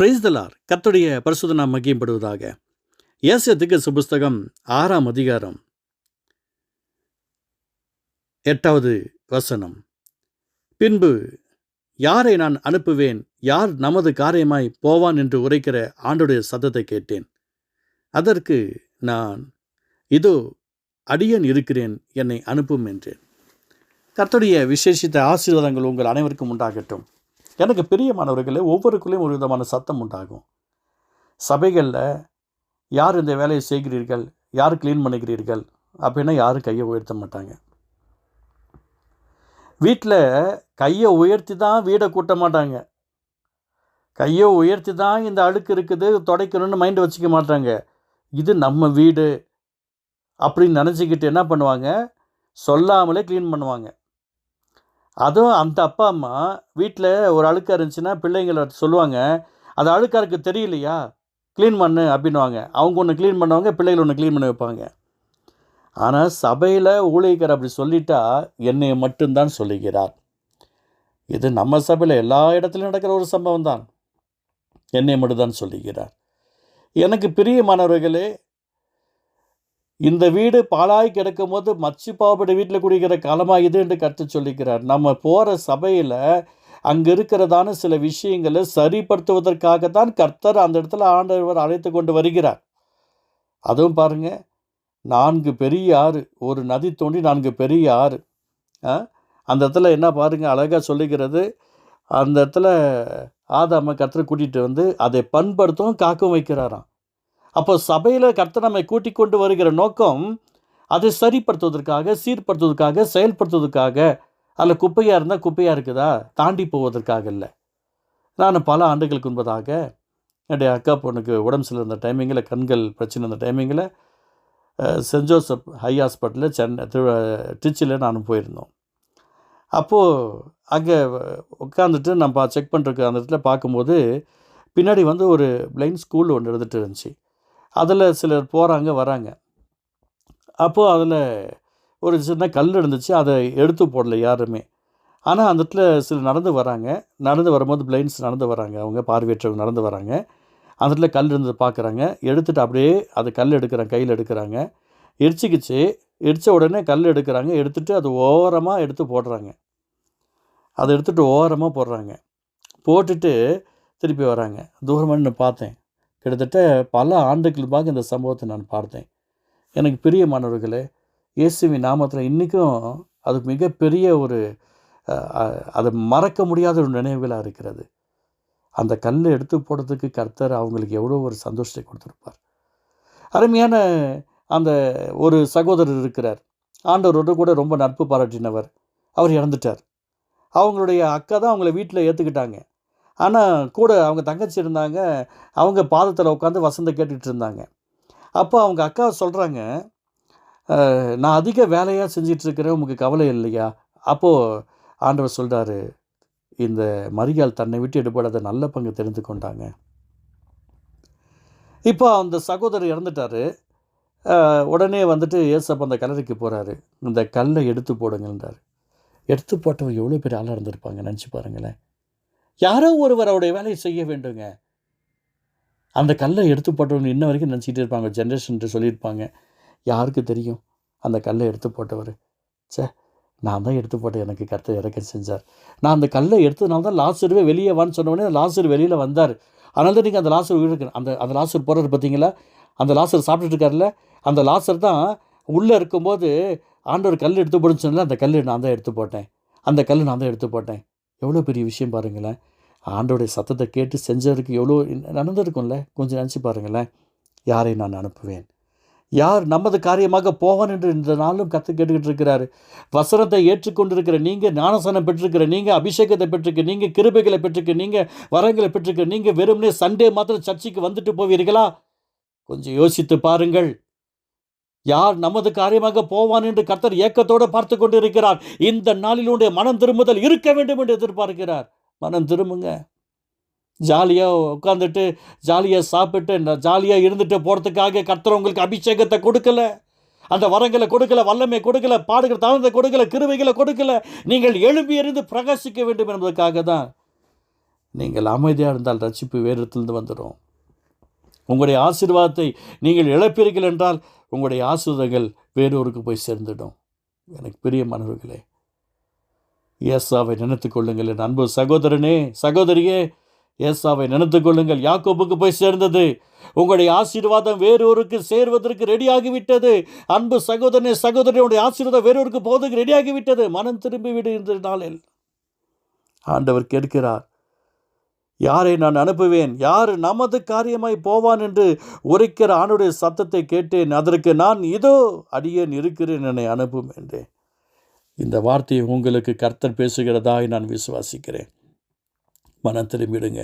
பிரைஸ்தலார் கத்துடைய பரிசுதனா மகியப்படுவதாக ஏசிய ஏசத்துக்கு சுபுஸ்தகம் ஆறாம் அதிகாரம். எட்டாவது வசனம். பின்பு யாரை நான் அனுப்புவேன்? யார் நமது காரியமாய் போவான்? என்று உரைக்கிற ஆண்டுடைய சத்தத்தை கேட்டேன். அதற்கு நான் இதோ அடியேன் இருக்கிறேன் என்னை அனுப்பும் என்றேன். கர்த்தருடைய விசேஷித்த ஆசீர்வாதங்கள் உங்கள் அனைவருக்கும் உண்டாகட்டும். எனக்கு பிரியமானவர்களே ஒவ்வொருக்குள்ளேயும் ஒரு விதமான சத்தம் உண்டாகும். சபைகளில் யார் இந்த வேலையை செய்கிறீர்கள்? யார் க்ளீன் பண்ணுகிறீர்கள் அப்படின்னா யாரும் கையை உயர்த்த மாட்டாங்க. வீட்டில் கையை உயர்த்தி தான் வீடை கூட்ட மாட்டாங்க. கையை உயர்த்தி தான் இந்த அழுக்கு இருக்குது தொடைக்கணும்னு மைண்டு வச்சுக்க மாட்டாங்க. இது நம்ம வீடு அப்படின்னு நினச்சிக்கிட்டு என்ன பண்ணுவாங்க? சொல்லாமலே க்ளீன் பண்ணுவாங்க. அதுவும் அந்த அப்பா அம்மா வீட்டில் ஒரு அழுக்காக இருந்துச்சுன்னா பிள்ளைங்கள சொல்லுவாங்க அது அழுக்காருக்கு தெரியலையா? க்ளீன் பண்ணு அப்படின்னுவாங்க. அவங்க ஒன்று க்ளீன் பண்ணுவாங்க பிள்ளைகள் ஒன்று க்ளீன் பண்ணி வைப்பாங்க. ஆனால் சபையில் ஊழியக்கார் அப்படி சொல்லிட்டா என்னை மட்டும்தான் சொல்லுகிறார். இது நம்ம சபையில் எல்லா இடத்துலையும் நடக்கிற ஒரு சம்பவம் தான் என்னை மட்டும்தான் சொல்லுகிறார். எனக்கு பிரியமானவர்களே இந்த வீடு பாழாய் கிடக்கும் போது மச்சி வீட்டில் குடிக்கிற காலமாக இது என்று கற்று சொல்லிக்கிறார். நம்ம போகிற சபையில் அங்கே இருக்கிறதான சில விஷயங்களை சரிப்படுத்துவதற்காக தான் கர்த்தர் அந்த இடத்துல ஆண்டவர் அழைத்து கொண்டு வருகிறார். அதுவும் பாருங்கள் நான்கு பெரிய ஆறு ஒரு நதி தோண்டி நான்கு பெரிய ஆறு. அந்த இடத்துல என்ன பாருங்கள் அழகாக சொல்லுகிறது. அந்த இடத்துல ஆதாம கர்த்தர் கூட்டிகிட்டு வந்து அதை பண்படுத்தவும் காக்கவும் வைக்கிறாராம். அப்போ சபையில் கர்த்தர் நம்மை கூட்டிக் கொண்டு வருகிற நோக்கம் அதை சரிப்படுத்துவதற்காக சீர்படுத்துவதற்காக செயல்படுத்துவதற்காக அதில் குப்பையாக இருந்தால் குப்பையாக இருக்குதா? தாண்டி போவதற்காக இல்லை. நான் பல ஆண்டுகளுக்கு முன்பதாக என்னுடைய அக்கா பொண்ணுக்கு உடம்பு சரியில்லை இருந்த டைமிங்கில் கண்கள் பிரச்சனை இருந்த டைமிங்கில் சென்ட் ஜோசப் ஹை ஹாஸ்பிட்டலில் சென்னை திரு திருச்சியில் நானும் போயிருந்தோம். அப்போது அங்கே உட்காந்துட்டு நான் பா செக் பண்ணுறக்கு அந்த இடத்துல பார்க்கும்போது பின்னாடி வந்து ஒரு பிளைண்ட் ஸ்கூல் ஒன்று இருந்துகிட்டு இருந்துச்சு. அதில் சிலர் போகிறாங்க வராங்க. அப்போது அதில் ஒரு சின்ன கல் இருந்துச்சு அதை எடுத்து போடல யாருமே. ஆனால் அந்த இடத்துல சிலர் நடந்து வராங்க. நடந்து வரும்போது பிளைண்ட்ஸ் நடந்து வராங்க. அவங்க பார்வையற்றவங்க நடந்து வராங்க. அந்த இடத்துல கல் இருந்தது பார்க்குறாங்க. எடுத்துகிட்டு அப்படியே அது கல் எடுக்கிறாங்க கையில் எடுக்கிறாங்க. எரிச்சிக்கிச்சு. எரித்த உடனே கல் எடுக்கிறாங்க. எடுத்துகிட்டு அது ஓரமாக எடுத்து போடுறாங்க. அதை எடுத்துகிட்டு ஓரமாக போடுறாங்க. போட்டுட்டு திருப்பி வராங்க. தூரமாக நான் பார்த்தேன். கிட்டத்தட்ட பல ஆண்டுகளுமாக இந்த சம்பவத்தை நான் பார்த்தேன். எனக்கு பிரியமானவர்களே இயேசுவின் நாமத்தில் இன்றைக்கும் அது மிகப்பெரிய ஒரு அது அதை மறக்க முடியாத ஒரு நினைவுகளாக இருக்கிறது. அந்த கல்லை எடுத்து போடுறதுக்கு கர்த்தர் அவங்களுக்கு எவ்வளோ ஒரு சந்தோஷத்தை கொடுத்துருப்பார். அருமையான அந்த ஒரு சகோதரர் இருக்கிறார். ஆண்டவரோடு கூட ரொம்ப நட்பு பாராட்டினவர். அவர் இறந்துட்டார். அவங்களுடைய அக்கா தான் அவங்கள வீட்டில் ஏற்றுக்கிட்டாங்க ஆனால் கூட அவங்க தங்கச்சி இருந்தாங்க. அவங்க பாதத்தில் உட்காந்து வசந்த கேட்டுட்டு இருந்தாங்க. அப்போ அவங்க அக்கா சொல்கிறாங்க நான் அதிக வேலையாக செஞ்சிட்ருக்கிறேன் உங்களுக்கு கவலை இல்லையா? அப்போது ஆண்டவர் சொல்கிறாரு இந்த மரியாள் தன்னை விட்டு எடுபடாத நல்ல பங்கு தெரிந்து கொண்டாங்க. இப்போ அந்த சகோதரர் இறந்துட்டாரு. உடனே வந்துட்டு ஏசப்ப அந்த கல்லறைக்கு போகிறாரு இந்த கல்லை எடுத்து போடுங்கன்றார் எடுத்து போட்டவங்க எவ்வளோ பெரிய ஆளாக இருந்திருப்பாங்க நினச்சி பாருங்களேன். யாரோ ஒருவர் அவருடைய வேலையை செய்ய வேண்டுங்க. அந்த கல்லை எடுத்து போட்டவங்க இன்ன வரைக்கும் நினச்சிக்கிட்டு இருப்பாங்க. ஜென்ரேஷன் சொல்லியிருப்பாங்க. யாருக்கு தெரியும்? அந்த கல்லை எடுத்து போட்டவர். ச்சே நான் தான் எடுத்து போட்டேன். எனக்கு கருத்தை இறக்க செஞ்சார். நான் அந்த கல்லை எடுத்ததுனால தான் லாசருவே வெளியே வான்னு சொன்ன லாசர் வெளியில் வந்தார். அதனால தான் நீங்கள் அந்த லாசர் உயிருக்கு அந்த அந்த லாசர் போகிறாரு பார்த்தீங்களா? அந்த லாசர் சாப்பிட்டுட்டு இருக்காருல்ல? அந்த லாசர் தான் உள்ளே இருக்கும்போது ஆண்டவர் கல் எடுத்து போடுன்னு சொன்னல அந்த கல் நான் தான் எடுத்து போட்டேன். அந்த கல் நான் தான் எடுத்து போட்டேன். எவ்வளோ பெரிய விஷயம் பாருங்களேன். ஆண்டோடைய சத்தத்தை கேட்டு செஞ்சதுக்கு எவ்வளோ நடந்திருக்கும்ல? கொஞ்சம் நினச்சி பாருங்களேன். யாரை நான் அனுப்புவேன்? யார் நமது காரியமாக போவான் என்று இந்த நாளும் கற்று கேட்டுக்கிட்டு இருக்கிறாரு. வசனத்தை ஏற்றுக்கொண்டிருக்கிற நீங்கள் ஞானசனம் பெற்றிருக்கிற நீங்கள் அபிஷேகத்தை பெற்றிருக்க நீங்கள் கிருபைகளை பெற்றிருக்க நீங்கள் வரங்களை பெற்றிருக்க நீங்கள் வெறுமனே சண்டே மாத்திரம் சர்ச்சைக்கு வந்துட்டு போவீர்களா? கொஞ்சம் யோசித்து பாருங்கள். யார் நமது காரியமாக போவான் என்று கர்த்தர் ஏக்கத்தோடு பார்த்து கொண்டிருக்கிறார். இந்த நாளிலுடைய மனம் திரும்புதல் இருக்க வேண்டும் என்று எதிர்பார்க்கிறார். மனம் திரும்புங்க. ஜாலியாக உட்காந்துட்டு ஜாலியாக சாப்பிட்டு ஜாலியாக இருந்துட்டு போகிறதுக்காக கர்த்தர் உங்களுக்கு அபிஷேகத்தை கொடுக்கல. அந்த வரங்களை கொடுக்கல வல்லமை கொடுக்கல பாடுகிற தாழ்ந்த கொடுக்கல கிருவைகளை கொடுக்கல. நீங்கள் எழும்பி எறிந்து பிரகாசிக்க வேண்டும் என்பதற்காக தான். நீங்கள் அமைதியாக இருந்தால் ரட்சிப்பு வேறு இடத்துலேருந்து வந்துடும் உங்களுடைய ஆசீர்வாதத்தை நீங்கள் இழப்பீர்கள் என்றால் உங்களுடைய ஆசிரியர்கள் வேறொருக்கு போய் சேர்ந்துடும். எனக்கு பெரிய மனவர்களே ஏசாவை நினைத்து கொள்ளுங்கள் என் அன்பு சகோதரனே சகோதரியே. ஏசாவை நினைத்து கொள்ளுங்கள். யாக்கோபுக்கு போய் சேர்ந்தது. உங்களுடைய ஆசீர்வாதம் வேறொருக்கு சேர்வதற்கு ரெடியாகிவிட்டது. அன்பு சகோதரனே சகோதரனுடைய ஆசீர்வாதம் வேறொருக்கு போவதற்கு ரெடியாகிவிட்டது. மனம் திரும்பி விடு இந்த நாளில். ஆண்டவர் கேட்கிறார். யாரை நான் அனுப்புவேன்? யார் நமது காரியமாய் போவான் என்று உரைக்கிற ஆணுடைய சத்தத்தை கேட்டேன். அதற்கு நான் இதோ அடியேன் இருக்கிறேன் என்னை அனுப்பும் என்றேன். இந்த வார்த்தையை உங்களுக்கு கர்த்தர் பேசுகிறதாய் நான் விசுவாசிக்கிறேன். மனம் திரும்பிடுங்க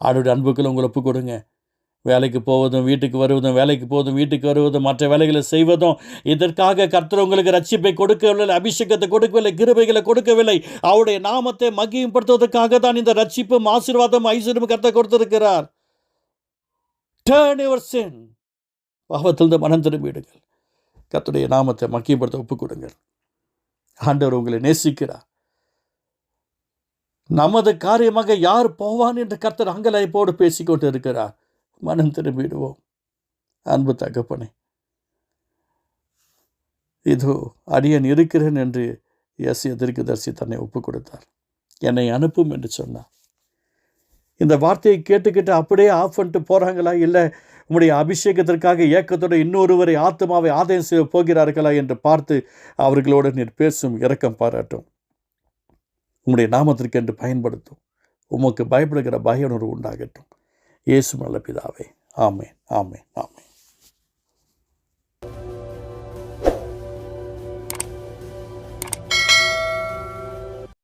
ஆளுடைய அன்புக்குள்ள உங்களை ஒப்பு கொடுங்க வேலைக்கு போவதும் வீட்டுக்கு வருவதும் வேலைக்கு போவதும் வீட்டுக்கு வருவதும் மற்ற வேலைகளை செய்வதும். இதற்காக கர்த்தர் உங்களுக்கு ரட்சிப்பை கொடுக்கவில்லை அபிஷேகத்தை கொடுக்கவில்லை கிருபைகளை கொடுக்கவில்லை. அவருடைய நாமத்தை மகிமைப்படுத்துவதற்காக தான் இந்த ரட்சிப்பும் ஆசீர்வாதம் ஐஸ்வர்யம் கர்த்தர் கொடுத்திருக்கிறார். டேர்ன் யுவர் சின் பாவத்திலிருந்து மனம் திரும்பிடுங்கள் கர்த்தருடைய நாமத்தை மக்கியப்படுத்த ஒப்புக் கொடுங்கள். ஆண்டவர் உங்களை நேசிக்கிறார். நமது காரியமாக யார் போவான் என்று கர்த்தர் அங்கலாய்ப்போடு பேசிக்கொண்டு இருக்கிறார் மனம் திரும்பிடுவோம். அன்பு தகப்பனே. இதோ அடியன் இருக்கிறேன் என்று எஸ் எதிர்க்குதர்சி தன்னை ஒப்பு கொடுத்தார். என்னை அனுப்பும் என்று சொன்னார். இந்த வார்த்தையை கேட்டுக்கிட்டு அப்படியே ஆஃப் பண்ணிட்டு போகிறாங்களா இல்லை உங்களுடைய அபிஷேகத்திற்காக இயக்கத்தோடு இன்னொருவரை ஆத்மாவை ஆதாயம் செய்ய போகிறார்களா என்று பார்த்து அவர்களோடு நீர் பேசும் இரக்கம் பாராட்டும். உம்முடைய நாமத்திற்கு என்று பயன்படுத்தும். உமக்கு பயப்படுகிற பய உணர்வு உண்டாகட்டும். இயேசு நல்ல பிதாவே. ஆமேன் ஆமேன் ஆமேன்.